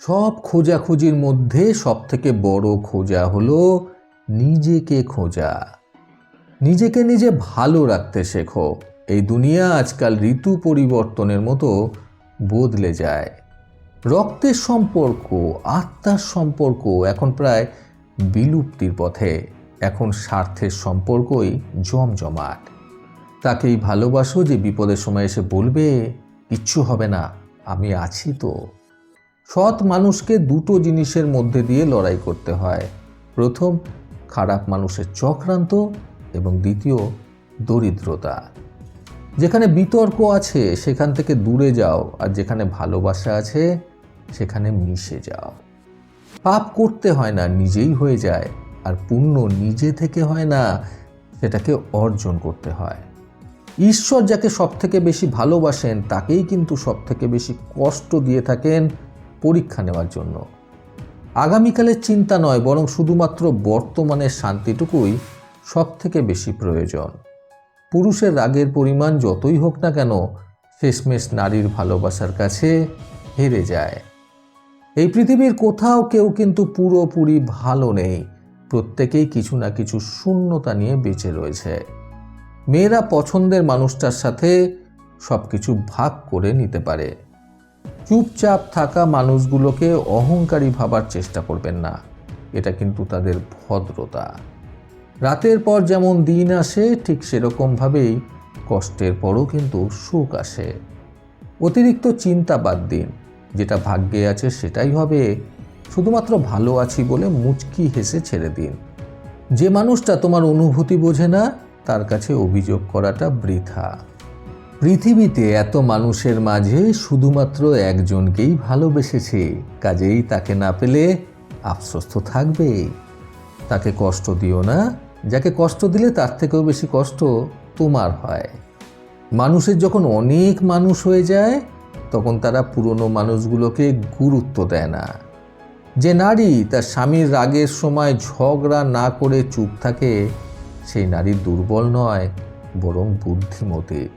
সব খোঁজাখুঁজির মধ্যে সব থেকে বড় খোঁজা হলো নিজেকে খোঁজা। নিজেকে নিজে ভালো রাখতে শেখো। এই দুনিয়া আজকাল ঋতু পরিবর্তনের মতো বদলে যায়। রক্তের সম্পর্ক, আত্মার সম্পর্ক এখন প্রায় বিলুপ্তির পথে। এখন স্বার্থের সম্পর্কই জমজমাট। তাকেই ভালোবাসো যে বিপদের সময় এসে বলবে, কিচ্ছু হবে না, আমি আছি তো। সৎ মানুষকে দুটো জিনিসের মধ্যে দিয়ে লড়াই করতে হয়। প্রথম, খারাপ মানুষের চক্রান্ত এবং দ্বিতীয়, দরিদ্রতা। যেখানে বিতর্ক আছে, সেখান থেকে দূরে যাও আর যেখানে ভালোবাসা আছে, সেখানে মিশে যাও। পাপ করতে হয় না, নিজেই হয়ে যায় আর পুণ্য নিজে থেকে হয় না, সেটাকে অর্জন করতে হয়। ঈশ্বর যাকে সব থেকে বেশি ভালোবাসেন, তাকেই কিন্তু সব থেকে বেশি কষ্ট দিয়ে থাকেন পরীক্ষা নেওয়ার জন্য। আগামীকালের চিন্তা নয়, বরং শুধুমাত্র বর্তমানের শান্তিটুকুই সব থেকে বেশি প্রয়োজন। পুরুষের রাগের পরিমাণ যতই হোক না কেন শেষমেশ নারীর ভালোবাসার কাছে হেরে যায়। এই পৃথিবীর কোথাও কেউ কিন্তু পুরোপুরি ভালো নেই। প্রত্যেকেই কিছু না কিছু শূন্যতা নিয়ে বেঁচে রয়েছে। মেয়েরা পছন্দের মানুষটার সাথে সব কিছু ভাগ করে নিতে পারে। চুপচাপ থাকা মানুষগুলোকে অহংকারী ভাবার চেষ্টা করবেন না। এটা কিন্তু তাদের ভদ্রতা। রাতের পর যেমন দিন আসে, ঠিক সেরকমভাবেই কষ্টের পরও কিন্তু সুখ আসে। অতিরিক্ত চিন্তা বাদ দিন। যেটা ভাগ্যে আছে সেটাই হবে। শুধুমাত্র ভালো আছি বলে মুচকি হেসে ছেড়ে দিন। যে মানুষটা তোমার অনুভূতি বোঝে না, তার কাছে অভিযোগ করাটা বৃথা। পৃথিবীতে এত মানুষের মাঝে শুধুমাত্র একজনকেই ভালোবেসেছে। কাজেই তাকে না পেলে আফসোস তো থাকবেই। তাকে কষ্ট দিও না, যাকে কষ্ট দিলে তার থেকেও বেশি কষ্ট তোমার হয়। মানুষের যখন অনেক মানুষ হয়ে যায়, তখন তারা পুরনো মানুষগুলোকে গুরুত্ব দেয় না। যে নারী তার স্বামীর রাগের সময় ঝগড়া না করে চুপ থাকে, সেই নারী দুর্বল নয়, বরং বুদ্ধিমতী।